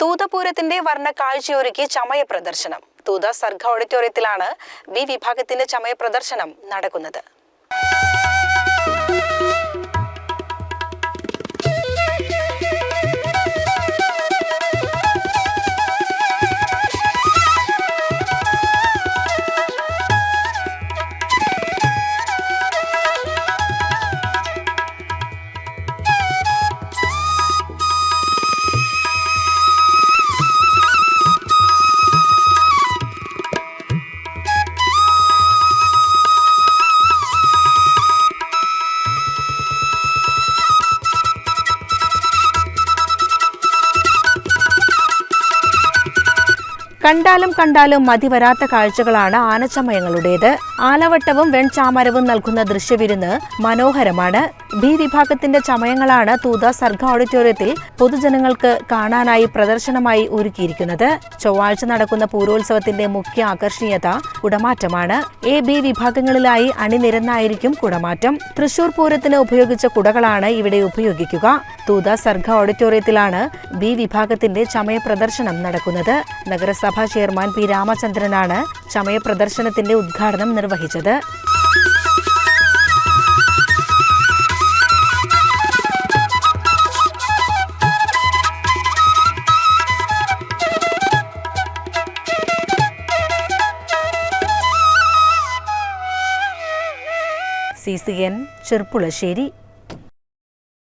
തൂതപൂരത്തിന്റെ വർണ കാഴ്ചയൊരുക്കി ചമയ പ്രദർശനം തൂത സർഗ ഓഡിറ്റോറിയത്തിലാണ് ബി വിഭാഗത്തിന്റെ ചമയ പ്രദർശനം നടക്കുന്നത്. കണ്ടാലും കണ്ടാലും മതി വരാത്ത കാഴ്ചകളാണ് ആനച്ചമയങ്ങളുടേത്. ആലവട്ടവും വെൺചാമരവും നൽകുന്ന ദൃശ്യവിരുന്ന് മനോഹരമാണ്. ബി വിഭാഗത്തിന്റെ ചമയങ്ങളാണ് തൂത സർഗ ഓഡിറ്റോറിയത്തിൽ പൊതുജനങ്ങൾക്ക് കാണാനായി പ്രദർശനമായി ഒരുക്കിയിരിക്കുന്നത്. ചൊവ്വാഴ്ച നടക്കുന്ന പൂരോത്സവത്തിന്റെ മുഖ്യ ആകർഷണീയത കുടമാറ്റമാണ്. എ ബി വിഭാഗങ്ങളിലായി അണിനിരന്നായിരിക്കും കുടമാറ്റം. തൃശൂർ പൂരത്തിന് ഉപയോഗിച്ച കുടകളാണ് ഇവിടെ ഉപയോഗിക്കുക. തൂത സർഗ ഓഡിറ്റോറിയത്തിലാണ് ബി വിഭാഗത്തിന്റെ ചമയ പ്രദർശനം നടക്കുന്നത്. നഗരസഭാ ചെയർമാൻ പി രാമചന്ദ്രനാണ് ചമയ പ്രദർശനത്തിന്റെ ഉദ്ഘാടനം നിർവഹിച്ചത്. C C N Cherpulassery